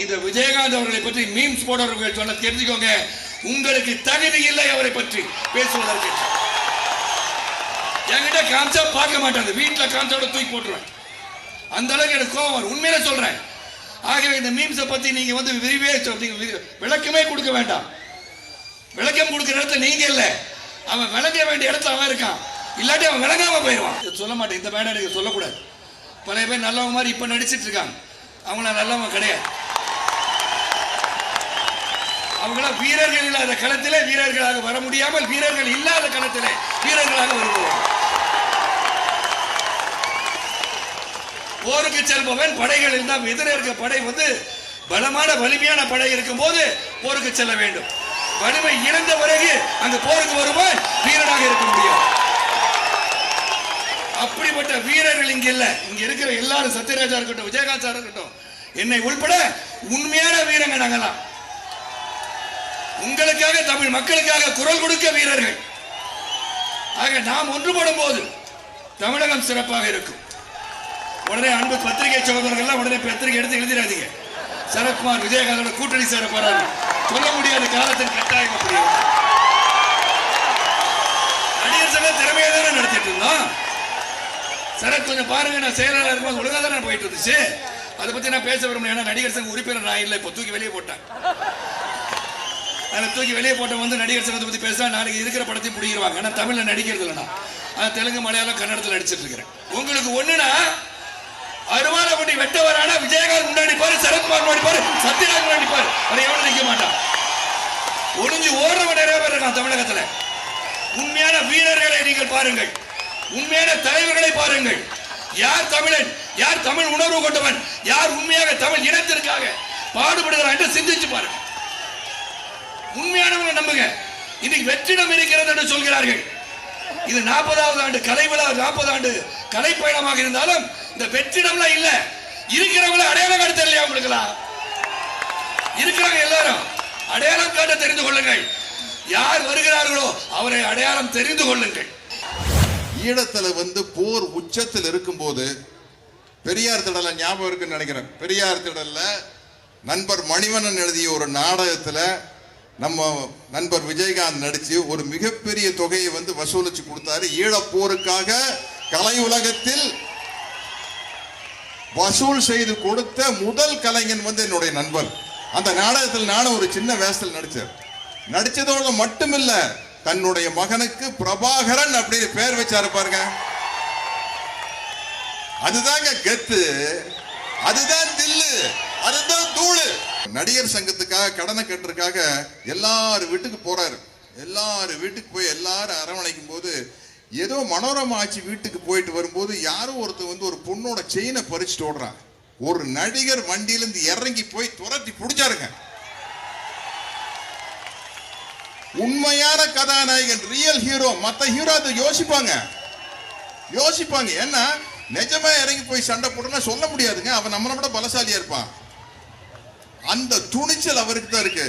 இந்த விஜயகாந்த் அவர்களை பற்றி மீம்ஸ் போடுறவர்கள் சொன்ன தெரிஞ்சுக்கோங்க. உங்களுக்கு தகுதி இல்லை அவரை பற்றி பேசுவதற்கு. என்கிட்ட காமிச்சா பார்க்க மாட்டாங்க. வீட்டில் காமிச்சோட தூக்கி போட்டுருவேன். அந்த அளவுக்கு எனக்கு கோவம் வரும். உண்மையில சொல்றேன். ஆகவே இந்த மீம்ஸை பத்தி நீங்க வந்து விரிவே விளக்கமே கொடுக்க வேண்டாம். விளக்கம் கொடுக்கிற இடத்துல நீங்க இல்ல. அவன் விளங்க வேண்டிய இடத்துல அவன் இருக்கான். இல்லாட்டி அவன் விளங்காம போயிடுவான். சொல்ல மாட்டேன். இந்த மேடம் எனக்கு சொல்லக்கூடாது. பழைய பேர் நல்லவங்க மாதிரி இப்ப நடிச்சிட்டு இருக்காங்க. அவங்கள நல்லவங்க கிடையாது. அவங்களாம் வீரர்கள் இல்லாத களத்திலே வீரர்களாக வர முடியாமல் வீரர்கள் இல்லாத களத்திலே வீரர்களாக வருவோம். போருக்கு செல்பவன் படைகள் தான் எதிர இருக்க படை வந்து பலமான வலிமையான படை இருக்கும் போது போருக்கு செல்ல வேண்டும். வலிமை இழந்த பிறகு அந்த போருக்கு வருவான் வீரனாக இருக்க முடியும் அப்படிப்பட்ட வீரர்கள் இங்க இல்ல. இங்க இருக்கிற எல்லாரும் சத்யராஜா இருக்கட்டும் விஜயகாந்த் சார் இருக்கட்டும் என்னை உள்பட உண்மையான வீரங்க நாங்கெல்லாம் உங்களுக்காக தமிழ் மக்களுக்காக குரல் கொடுக்க வீரர்கள். ஆக நாம் ஒன்றுபடும் போது தமிழகம் சிறப்பாக இருக்கும். உடனே அன்பு பத்திரிகை சகோதரர்கள்லாம் உடனே பத்திரிகை எடுத்து எழுதிடாதீங்க. சரத்குமார் விஜயகாந்தோட கூட்டணி சேர போறாரு. சொல்ல முடியாத காலத்தின் கட்டாயம் அப்படி. நடிகர் சங்கம் திறமையா தானே நடத்திட்டு இருந்தோம். சரத் கொஞ்சம் பாருங்க நான் செயலாளர் இருக்கும்போது ஒழுங்காக தானே போயிட்டு இருந்துச்சு. அதை பத்தி நான் பேச விரும்பல. ஏன்னா நடிகர் சங்க உறுப்பினர் நான் இல்லை இப்போ தூக்கி வெளியே போட்டேன் அதை தூக்கி வெளியே போட்ட வந்து நடிகர் சங்கத்தை பத்தி பேசினா நாளைக்கு இருக்கிற படத்தையும் பிடிக்கிடுவாங்க ஆனா தமிழில் நடிக்கிறது இல்லைனா நான் தெலுங்கு மலையாளம் கன்னடத்தில் நடிச்சிட்டு இருக்கிறேன். உங்களுக்கு ஒண்ணுனா அருவாலப்பட்டி வெட்டவரான விஜயகாந்த் முன்னாடி பாரு சரத்குமார் முன்னாடி பாரு சத்யராஜ் முன்னாடி பாரு. அதை எவனும் நிற்க மாட்டான். ஒளிஞ்சு ஓடுறவன் நிறைய பேர் இருக்கான் தமிழகத்துல. உண்மையான வீரர்களை நீங்கள் பாருங்கள். உண்மையான தலைவர்களை பாருங்கள். யார் தமிழன் யார் தமிழ் உணர்வு கொண்டவன் யார் உண்மையாக தமிழ் இனத்திற்காக பாடுபடுகிறான் என்று சிந்திச்சு பாருங்க உண்மையானவங்களை நம்புங்க. இன்னைக்கு வெற்றிடம் இருக்கிறது என்று சொல்கிறார்கள். இது நாற்பதாவது ஆண்டு கலை விழா நாற்பது ஆண்டு கலை பயணமாக இருந்தாலும் இந்த வெற்றிடம்லாம் இல்ல. இருக்கிறவங்கள அடையாளம் காட்ட தெரியலையா உங்களுக்குலாம் இருக்கிறவங்க எல்லாரும் அடையாளம் காட்ட தெரிந்து கொள்ளுங்கள். யார் வருகிறார்களோ அவரை அடையாளம் தெரிந்து கொள்ளுங்கள். ஈழத்துல வந்து போர் உச்சத்தில் இருக்கும்போது பெரியார் திடல ஞாபகம் இருக்குன்னு நினைக்கிறேன். பெரியார் திடல்ல நண்பர் மணிவண்ணன் எழுதிய ஒரு நாடகத்துல நம்ம நண்பர் விஜயகாந்த் நடிச்சு ஒரு மிகப்பெரிய தொகையை வந்து வசூலிச்சு கொடுத்தாரு. ஈழப்போருக்காக கலை உலகத்தில் வசூல் செய்து கொடுத்த முதல் கலைஞன் வந்து என்னுடைய நண்பர். அந்த நாடகத்தில் நானும் ஒரு சின்ன வேஷத்தில் நடித்தேன் நடித்ததோடு மட்டுமில்ல தன்னுடைய மகனுக்கு பிரபாகரன் அப்படின்னு பேர் வச்சாரு பாருங்க. அதுதாங்க கெத்து. அதுதான் தில்லு. அதுதான் நடிகர் சங்கத்துக்காக கடனை கட்டுறதுக்காக எல்லார் வீட்டுக்கு போறாரு. எல்லார் வீட்டுக்கு போய் எல்லாரும் அரவணைக்கும் போது ஏதோ மனோரமா ஆட்சி வீட்டுக்கு போயிட்டு வரும்போது யாரோ ஒருத்தர் வந்து ஒரு பொண்ணோட செயினை பறிச்சுட்டு ஓடுறான். ஒரு நடிகர் வண்டியிலிருந்து இறங்கி போய் துரத்தி பிடிச்சாருங்க. உண்மையான கதாநாயகன் ரியல் ஹீரோ மற்ற ஹீரோ அதை யோசிப்பாங்க. யோசிப்பாங்க. ஏன்னா நிஜமா இறங்கி போய் சண்டை போட்டோம்னா சொல்ல முடியாதுங்க. அவன் நம்மளை விட பலசாலியா இருப்பான். அந்த துணிச்சல் அவருக்கு தான் இருக்கு.